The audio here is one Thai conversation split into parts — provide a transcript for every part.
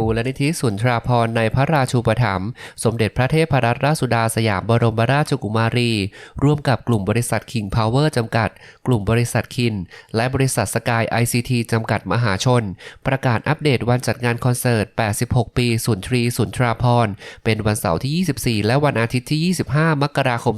มูลนิธิสุนทราภรณ์ในพระราชูปถัมภ์สมเด็จพระเทพรัตนราชสุดาสยามบรมราชกุมารี ร่วมกับกลุ่มบริษัท King Power จำกัด กลุ่มบริษัทคิน และบริษัทสกาย ICT จำกัดมหาชน ประกาศอัปเดตวันจัดงานคอนเสิร์ต 86 ปีสุนทรีสุนทราภรณ์เป็นวันเสาร์ที่ 24 และวันอาทิตย์ที่ 25 มกราคม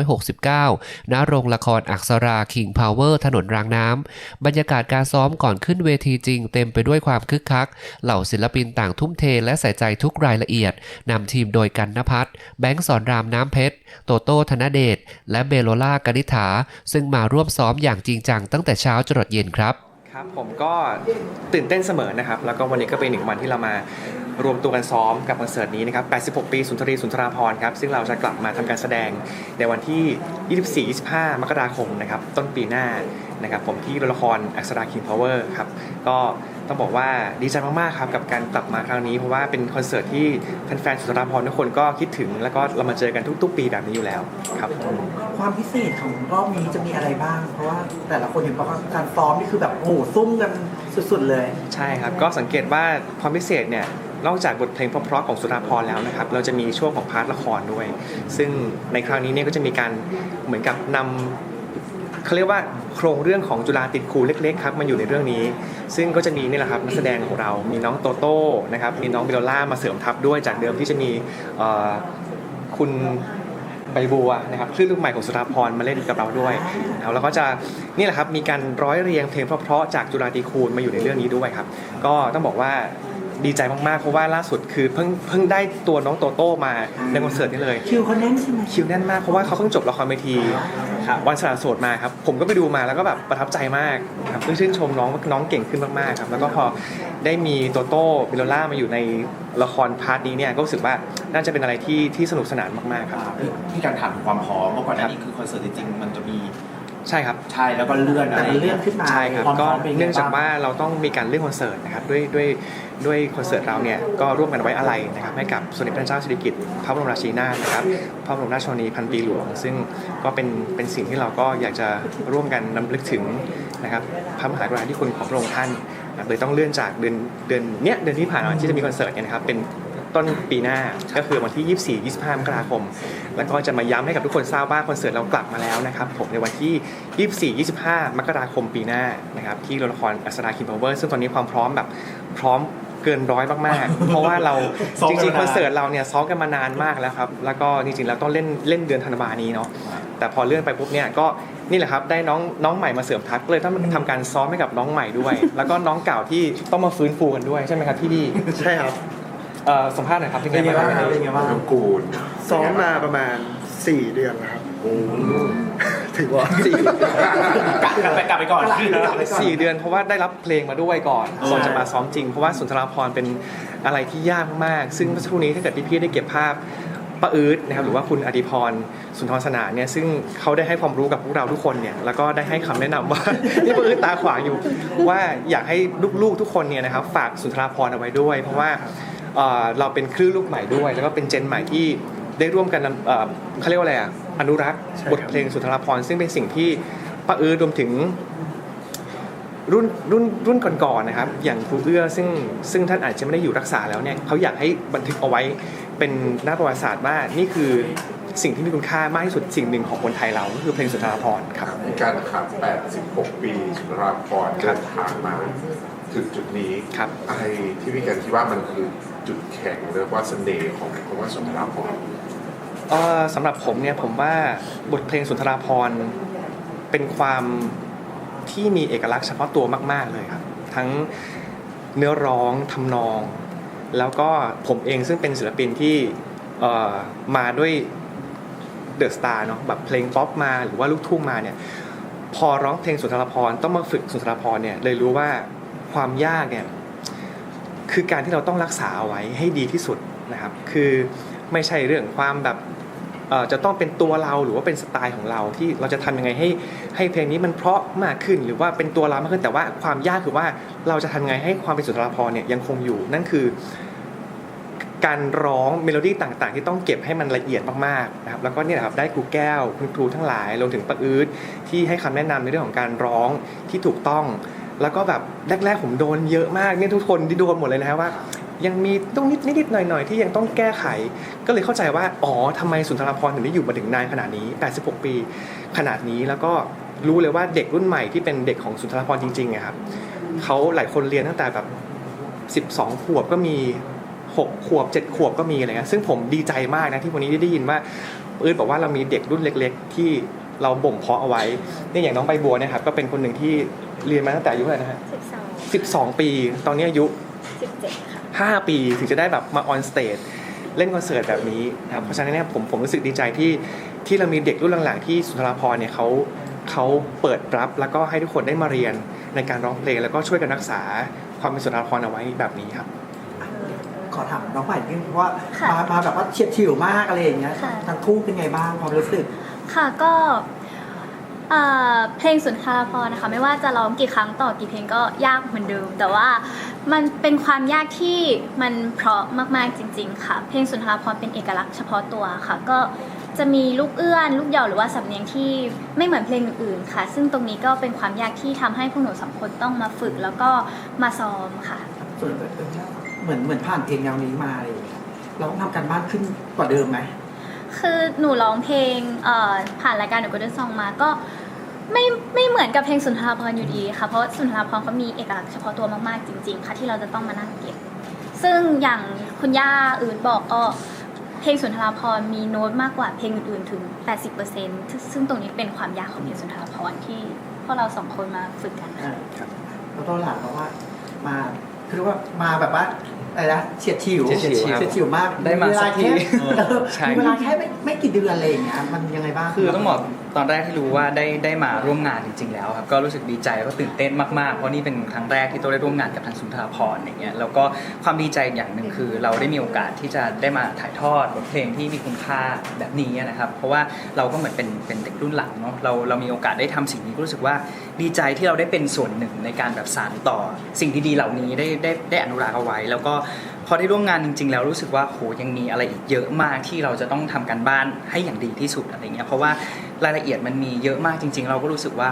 2569 ณ โรงละครอักษรา King Power ถนนรางน้ำบรรยากาศการซ้อมก่อนขึ้นเวทีจริง เต็มไปด้วยความคึกคัก เหล่าศิลปินต่างทุ่มเทและใส่ใจทุกรายละเอียด นำทีมโดยกันนพัฒน์แบงค์สอนรามน้ำเพชร โตโต้ธนเดช และเบโลล่ากนิษฐา ซึ่งมาร่วมซ้อมอย่างจริงจังตั้งแต่เช้าจรดเย็นครับครับผมก็ตื่นเต้นเสมอนะครับ แล้วก็วันนี้ก็เป็นหนึ่งวันที่เรามา รวมตัวกันซ้อมกับคอนเสิร์ตนี้นะครับ 86 ปีสุนทรีสุนทราพรณ์ครับ ซึ่งเราจะกลับมาทำการแสดงในวันที่ 24-25 มกราคมนะครับ ต้นปีหน้านะครับ ผมที่โรงละครอักษราคิงพาวเวอร์ครับ ก็ต้องบอกว่าดีใจมากๆครับกับการกลับมาครั้งนี้ เพราะว่าเป็นคอนเสิร์ตที่แฟนๆสุนทราพรณ์ทุกคนก็คิดถึง แล้วก็เรามาเจอกันทุก ๆ ปีแบบนี้อยู่แล้วครับ ความพิเศษของรอบนี้จะมีอะไรบ้าง เพราะว่าแต่ละคนเห็นบอกว่าการซ้อมนี่คือแบบโอ้โหซุ่มกันสุดๆเลย ใช่ครับ ก็สังเกตว่าความพิเศษเนี่ย นอกจากบทเพลงเพราะๆของสุราพรแล้วนะครับ เราจะมีช่วงของพาร์ทละครด้วย ซึ่งในครั้งนี้เนี่ยก็จะมีการเหมือนกับนำเขาเรียกว่าโครงเรื่องของจุฬาติดครูเล็กๆครับมาอยู่ในเรื่องนี้ ซึ่งก็จะมีนี่แหละครับนักแสดงของเรา มีน้องโตโต้นะครับมีน้องเบลล่ามาเสริมทัพด้วยจากเดิมที่จะมีคุณใบบัวนะครับคลื่นลูกใหม่ของสุราพรมาเล่นกับเราด้วยนะครับแล้วก็จะนี่แหละครับมีการร้อยเรียงเพลงเพราะๆจากจุฬาตีคูณมาอยู่ในเรื่องนี้ด้วยครับ ก็ต้องบอกว่า ดีใจมากๆ เพราะว่าล่าสุดคือเพิ่งเพิ่งได้ตัวน้องโตโต้มาในคอนเสิร์ตนี้เลย คิวเขาแน่นใช่ไหมคิวแน่นมากเพราะว่าเขาเพิ่งจบละครเวทีวันสละโสดมาครับผมก็ไปดูมาแล้วก็แบบประทับใจมากครับเพิ่งชื่นชมน้องน้องเก่งขึ้นมากๆครับแล้วก็พอได้มีโตโต้บิโลล่ามาอยู่ในละครพาร์ทนี้เนี่ยก็รู้สึกว่าน่าจะเป็นอะไรที่ที่สนุกสนานมากๆครับที่การถามความพร้อมเมื่อก่อนหน้านี้คือคอนเสิร์ตจริงๆมันจะมีใช่ครับใช่แล้วก็เลื่อนอะแต่ไรมันเลื่อนขึ้นมาใช่ครับวามพก็ร้มป็ไเนื่องจากบ้ว่าเราต้องมีการเลื่อนคอนเสิร์ตนะครับด้วยด้วย ด้วยคอนเสิร์ตเราเนี่ยก็ร่วมกันไว้อะไรนะครับให้กับสมเด็จพระเจ้าสิริกิติ์พระบรมราชินีนาถนะครับพระบรมราชชนนีพันปีหลวง ซึ่งก็เป็นเป็นสิ่งที่เราก็อยากจะร่วมกันนำลึกถึงนะครับพระมหากรุณาธิคุณของพระองค์ท่านนะครับเลยต้องเลื่อนจากเดือนเดือนเนี้ยเดือนที่ผ่านมาที่จะมีคอนเสิร์ตเนี่ยนะครับเป็นต้นปีหน้าก็คือวันที่ 24 25มกราคม แล้วก็จะมาย้ำให้กับทุกคนทราบว่าคอนเสิร์ตเรากลับมาแล้วนะครับผมในวันที่ 24 25 มกราคมปีหน้านะครับที่โรงละครอัสราคิมพาวเวอร์ซึ่งตอนนี้ความพร้อมแบบพร้อม เกินร้อยมากๆ เพราะว่าเราซ้อมจกันริงๆมานานคอนเสิร์ตเราเนี่ยซ้อมกันมานานมากแล้วครับ แล้วก็จริงๆเราต้องเล่นเล่นเดือนธันวานี้เนาะแต่พอเลื่อนไปปุ๊บเนี่ยก็นี่แหละครับได้น้องน้องใหม่มาเสริมทัพก็เลยต้องทำการซ้อมให้กับน้องใหม่ด้วย แล้วก็น้องเก่าที่ต้องมาฟื้นฟูกันด้วยใช่ไหมครับพี่ดีใช่ครับเอ่อสัมภาษณ์หน่อยครับที่เป็นไงบ้างคครัรับบเป็นไงบ้างน้องกูลซ้อมมาประมาณ 4 เดือนแล้วครับโอ้ ถือว่าสี่กลับไปกลับไปก่อนสี่เดือนเพราะว่าได้รับเพลงมาด้วยก่อนก่อนจะมาซ้อมจริง เพราะว่าสุนทราพรณ์เป็นอะไรที่ยากมากๆซึ่งเมื่อสักครู่นี้ถ้าเกิดพี่ๆได้เก็บภาพป้าอืดนะครับหรือว่าคุณอดิพรสุนทรสนานเนี่ยซึ่งเขาได้ให้ความรู้กับพวกเราทุกคนเนี่ยแล้วก็ได้ให้คำแนะนำว่านี่ป้าอืดตาขวางอยู่ ว่าอยากให้ลูกๆทุกคนเนี่ยนะครับฝากสุนทราพรณ์เอาไว้ด้วย เพราะว่าเอ่อเราเป็นคลื่นลูกใหม่ด้วย แล้วก็เป็นเจนใหม่ที่ได้ร่วมกันเอ่อเขาเรียกว่าอะไรอะ อนุรักษ์ใช่บทครับเพลงสุนทรภรณ์ซึ่งเป็นสิ่งที่ป้าอือรวมถึงรุ่นรุ่นรุ่นก่อนๆนะครับ อย่างครูเอื้อซึ่งซึ่งท่านอาจจะไม่ได้อยู่รักษาแล้วเนี่ยเขาอยากให้บันทึกเอาไว้เป็นหน้าประวัติศาสตร์ว่านี่คือสิ่งที่มีคุณค่ามากที่สุดสิ่งหนึ่งของคนไทยเราก็คือเพลงสุนทรภรณ์ครับการขับ86 ปีสุนทราพรณ์ครัเดิบนทางมาถึงจุดนี้ครับอะไรที่พี่กันคิดว่ามันคือจุดแข็งหรือว่าเสน่ห์ของคำว่าสุนทราพรณ์เอ่อ สำหรับผมเนี่ยผมว่าบทเพลงสุนทราภรเป็นความที่มีเอกลักษณ์เฉพาะตัวมาก ๆเลยครับ ทั้งเนื้อร้องทำนอง แล้วก็ผมเองซึ่งเป็นศิลปินที่มาด้วยเดอะสตาร์เนาะแบบเพลงป๊อปมาหรือว่าลูกทุ่งมาเนี่ยพอร้องเพลงสุนทรภรต้องมาฝึกสุนทรภรเนี่ยเลยรู้ว่าความยากเนี่ยคือการที่เราต้องรักษาเอาไว้ให้ดีที่สุดนะครับ คือ ไม่ใช่เรื่องความแบบจะต้องเป็นตัวเราหรือว่าเป็นสไตล์ของเราที่เราจะทำยังไงให้ให้เพลงนี้มันเพราะมากขึ้นหรือว่าเป็นตัวเรามากขึ้น แต่ว่าความยากคือว่าเราจะทำยังไงให้ความเป็นสุนทรภรณ์เนี่ยยังคงอยู่นั่นคือ การร้องเมโลดี้ต่างๆ ที่ต้องเก็บให้มันละเอียดมากๆนะครับแล้วก็เนี่ยนะครับได้ครูแก้วคุณครูทั้งหลายรวมถึงป้าอืดที่ให้คำแนะนำในเรื่องของการร้องที่ถูกต้อง แล้วก็แบบแรกๆผมโดนเยอะมากเนี่ยทุกคนที่โดนหมดเลยนะครับว่า ยังมีต้องนิดนิดๆหน่อยๆที่ยังต้องแก้ไข ก็เลยเข้าใจว่าอ๋อทำไมสุนทรภรณ์ถึงได้อยู่มาถึงนานขนาดนี้ 86 ปีขนาดนี้แล้วก็รู้เลยว่าเด็กรุ่นใหม่ที่เป็นเด็กของสุนทรภรณ์จริงๆอะครับเขาหลายคนเรียนตั้งแต่แบบ 12 ขวบก็มี 6 ขวบ 7 ขวบก็มีอะไรเงี้ยซึ่งผมดีใจมากนะที่วันนี้ได้ยินว่าเอิร์ธบอกว่าเรามีเด็กรุ่นเล็ก ๆ ที่เราบ่มเพาะเอาไว้เนี่ยอย่างน้องใบบัวเนี่ยครับ ก็เป็นคนหนึ่งที่เรียนมาตั้งแต่อายุเท่าไหร่นะฮะสิบสอง12ปี ตอนนี้อายุสิบเจ็ดค่ะ 5 ปีถึงจะได้แบบมาออนสเตจเล่นคอนเสิร์ตแบบนี้นะครับเพราะฉะนั้นเนี่ยผมผมรู้สึกดีใจที่ที่เรามีเด็กรุ่นหลังๆที่สุนทรภรณ์เนี่ยเขาเขาเปิดรับแล้วก็ให้ทุกคนได้มาเรียนในการร้องเพลง แล้วก็ช่วยกันรักษาความเป็นสุนทรภรณ์เอาไว้แบบนี้ครับ ขอถามน้องใหม่นิดนึงเพราะว่าค่ะมามาแบบว่าเฉียดฉิวมากอะไรอย่างเงี้ยค่ะ ทั้งคู่เป็นไงบ้างความรู้สึก ค่ะก็ เอ่อเพลงสุนทราภรณ์นะคะ ไม่ว่าจะร้องกี่ครั้งต่อกี่เพลงก็ยากเหมือนเดิม แต่ว่ามันเป็นความยากที่มันเพราะมากๆจริง ๆ ค่ะ เพลงสุนทราภรณ์เป็นเอกลักษณ์เฉพาะตัวค่ะ ก็จะมีลูกเอื้อน ลูกเหยาะหรือว่าสำเนียงที่ไม่เหมือนเพลงอื่นๆค่ะ ซึ่งตรงนี้ก็เป็นความยากที่ทำให้พวกหนูสองคนต้องมาฝึกแล้วก็มาซ้อมค่ะส่วนเหมือนเหมือนผ่านเพลงแนวนี้มาอะไรอย่างเงี้ยเราต้องทำการบ้านขึ้นกว่าเดิมไหมคือหนูร้องเพลงเอ่อผ่านรายการหนูก็เดินซองมาก็ ไม่ไม่เหมือนกับเพลงสุนทรภรณ์อยู่ดีค่ะ เพราะสุนทรภรณ์เขามีเอกลักษณ์เฉพาะตัวมากๆจริง ๆ ค่ะที่เราจะต้องมานั่งเก็บ ซึ่งอย่างคุณย่าอื่นบอกก็เพลงสุนทรภรณ์มีโน้ตมากกว่าเพลงอื่นๆถึง 80%ซึ่งตรงนี้เป็นความยากของเพลงสุนทรภรณ์ที่พวกเราสองคนมาฝึกกันค่ะแล้วตอนหลังเพราะว่ามาคือว่ามาแบบว่าอะไรนะเฉียดฉิวเฉียดฉิวครับเฉียดฉิวมากได้มาสักทีเวลาแค่เออใช่ มีเวลาแค่ไม่ไม่กี่เดือนอะไรอย่างเงี้ยมันยังไงบ้างคือต้องบอกตอนแรกที่รู้ว่าได้ได้มาร่วมงานจริง ๆ แล้วครับก็รู้สึกดีใจแล้วก็ตื่นเต้นมากๆเพราะนี่เป็นครั้งแรกที่โตได้ร่วมงานกับทางสุนทรภรณ์อย่างเงี้ยแล้วก็ความดีใจอย่างหนึ่งคือ เราได้มีโอกาสที่จะได้มาถ่ายทอดบทเพลงที่มีคุณค่าแบบนี้นะครับ เพราะว่าเราก็เหมือนเป็นเป็นเด็กรุ่นหลังเนาะเราเรามีโอกาสได้ทำสิ่งนี้ก็รู้สึกว่าดีใจที่เราได้เป็นส่วนหนึ่งในการแบบสานต่อ สิ่งดีๆเหล่านี้ได้ได้ได้อนุรักษ์เอาไว้ แล้วก็พอได้ร่วมงานจริง ๆ แล้วรู้สึกว่าโหยังมีอะไรอีกเยอะมากที่เราจะต้องทำการบ้านให้อย่างดีที่สุดอะไรเงี้ยเพราะว่ารายละเอียดมันมีเยอะมากจริง ๆ เราก็รู้สึกว่า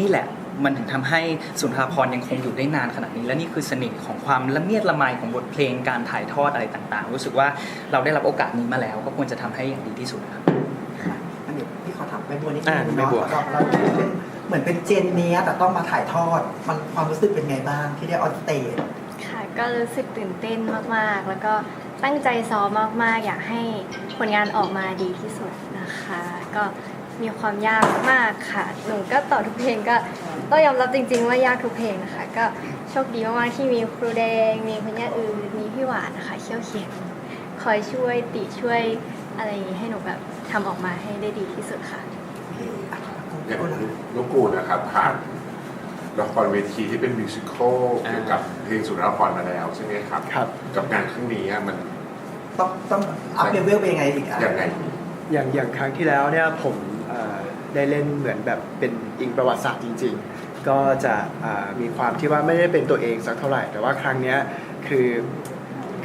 นี่แหละมันถึงทำให้สุนทรภรณ์ยังคงอยู่ได้นานขนาดนี้ และนี่คือเสน่ห์ของความละเมียดละไมของบทเพลงการถ่ายทอดอะไรต่างๆ รู้สึกว่าเราได้รับโอกาสนี้มาแล้ว ก็ควรจะทำให้อย่างดีที่สุดครับค่ะอันนี้พี่ขอถามใบบัวนิดอ่านึงใบเนาะบัวเราเราเป็นเหมือนเป็นเจนเนี้ยแต่ต้องมาถ่ายทอดมันความรู้สึกเป็นไงบ้างที่ได้ออนสเตจ ค่ะก็รู้สึกตื่นเต้นมากๆ แล้วก็ตั้งใจซ้อมมากๆ อยากให้ผลงานออกมาดีที่สุดนะคะ ก็มีความยากมากค่ะ หนูก็ต่อทุกเพลงก็ต้องยอมรับจริง ๆ ว่ายากทุกเพลงนะคะ ก็โชคดีมากๆที่มีครูแดง มีคุณย่าอื่นมีพี่หวานนะคะเชี่ยวเขียนคอยช่วยติช่วยอะไรอย่างนี้ให้หนูแบบทำออกมาให้ได้ดีที่สุดค่ะ อย่างลูกกูนะครับผ่าน ละครเวทีที่เป็นมิวสิควลเกี่ยวกับเพลงสุนทรภรณ์มาแล้วใช่ไหมครับ ครับ กับงานครั้งนี้อะมัน ต้องต้องอัพเลเวลไปยังไงอีกอะ ยังไง อย่างอย่างครั้งที่แล้วเนี่ยผมเอ่อได้เล่นเหมือนแบบเป็นอิงประวัติศาสตร์จริง ๆ ก็จะอ่ามีความที่ว่าไม่ได้เป็นตัวเองสักเท่าไหร่ แต่ว่าครั้งเนี้ยคือ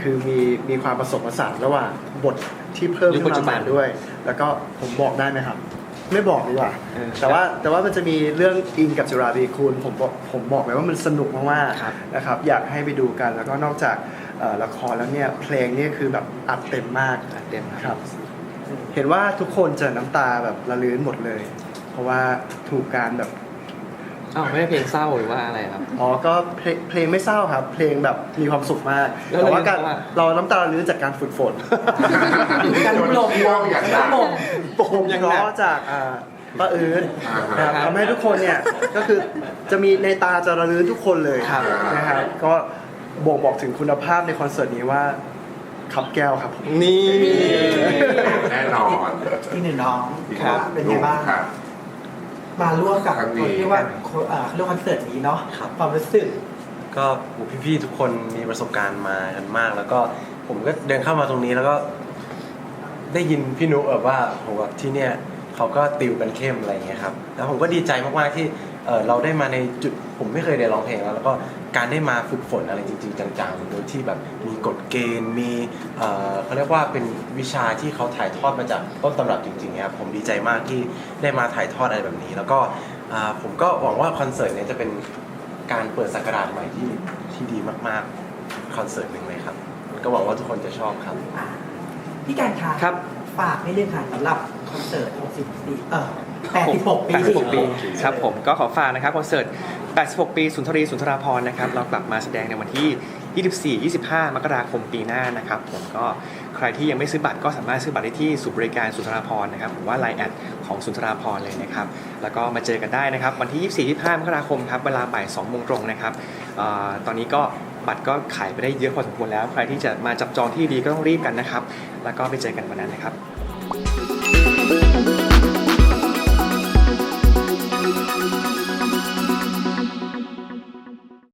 คือมีมีความผสมผสานระหว่างบทที่เพิ่มยุคขึ้ปัจนจุมาบัใหนม่ด้วย แล้วก็ผมบอกได้ไหมครับ ไม่บอกดีกว่า เออแต่ว่าแต่ว่ามันจะมีเรื่องอิงกับจุฬาภีคูณผมบอกผมบอกเลยว่ามันสนุกมากครับ ๆนะครับ อยากให้ไปดูกันแล้วก็นอกจากเอ่อละครแล้วเนี่ยเพลงนี่คือแบบอัดเต็มมากเต็มครับ เห็นว่าทุกคนจะน้ำตาแบบละลื้นหมดเลย เพราะว่าถูกการแบบ อ้าวไม่ได้เพลงเศร้าหรือว่าอะไรครับ อ๋อ ก็เพลงเพลงไม่เศร้าครับ เพลงแบบมีความสุขมาก แล้วแต่ว่าการเพราะว่า เราน้ำตาละลื้นจากการฝึกฝน การลงเที่ยวอย่างหนักลงผมยังล้อจากอ่าป้าเอิญอ่าฮะนะครับทำให้ทุกคนเนี่ย ก็คือจะมีในตาจะระลื้นทุกคนเลยครับนะครับก็บ่งบอกถึงคุณภาพในคอนเสิร์ตนี้ว่าขับแก้วครับผม นี่ แน่นอนที่หนึ่งน้องครับ เป็นไงบ้าง ครับ มาร่วมกับครั้งคนี้นที่ว่าเอ่อเรื่องคอนเสิร์ตนี้เนาะความรู้สึก ก็โหพี่ๆทุกคนมีประสบการณ์มากันมาก แล้วก็ผมก็เดินเข้ามาตรงนี้แล้วก็ ได้ยินพี่นุแบบว่าโหแบบที่เนี่ยเขาก็ติวกันเข้มอะไรอย่างเงี้ยครับ แล้วผมก็ดีใจมากๆที่ เอ่อเราได้มาในจุดผมไม่เคยได้ร้องเพลงแล้วแล้วก็การได้มาฝึกฝนอะไรจริง ๆ จังๆโดยที่แบบมีกฎเกณฑ์มีเอ่อเขาเรียกว่าเป็นวิชาที่เขาถ่ายทอดมาจากต้นตำรับจริงๆครับผมดีใจมากที่ได้มาถ่ายทอดอะไรแบบนี้ แล้วก็อ่าผมก็หวังว่าคอนเสิร์ตเนี้จะเป็นการเปิดสักราชใหม่ที่ที่ดีมากๆคอนเสิร์ตหนึ่งเลยครับ ก็หวังว่าทุกคนจะชอบครับอะพี่การคะครับ ฝากให้เรื่องค่ะสำหรับ คอนเสิร์ต60ปีเออ86 ปี86 ปีครับผมก็ขอฝากนะครับคอนเสิร์ต 86 ปีสุนทรีสุนทราพรณ์นะครับเรากลับมาแสดงในวันที่ 24 25 มกราคมปีหน้านะครับผมก็ใครที่ยังไม่ซื้อบัตรก็สามารถซื้อบัตรได้ที่ศูนย์บริการสุนทราพรณ์นะครับหรือว่าไลน์แอดของสุนทราพรณ์เลยนะครับแล้วก็มาเจอกันได้นะครับวันที่ 24 25 มกราคมครับเวลาบ่าย2โมงตรงนะครับเอ่อตอนนี้ก็บัตรก็ขายไปได้เยอะพอสมควรแล้ว ใครที่จะมาจับจองที่ดีก็ต้องรีบกันนะครับ แล้วก็ไปเจอกันวันนั้นนะครับ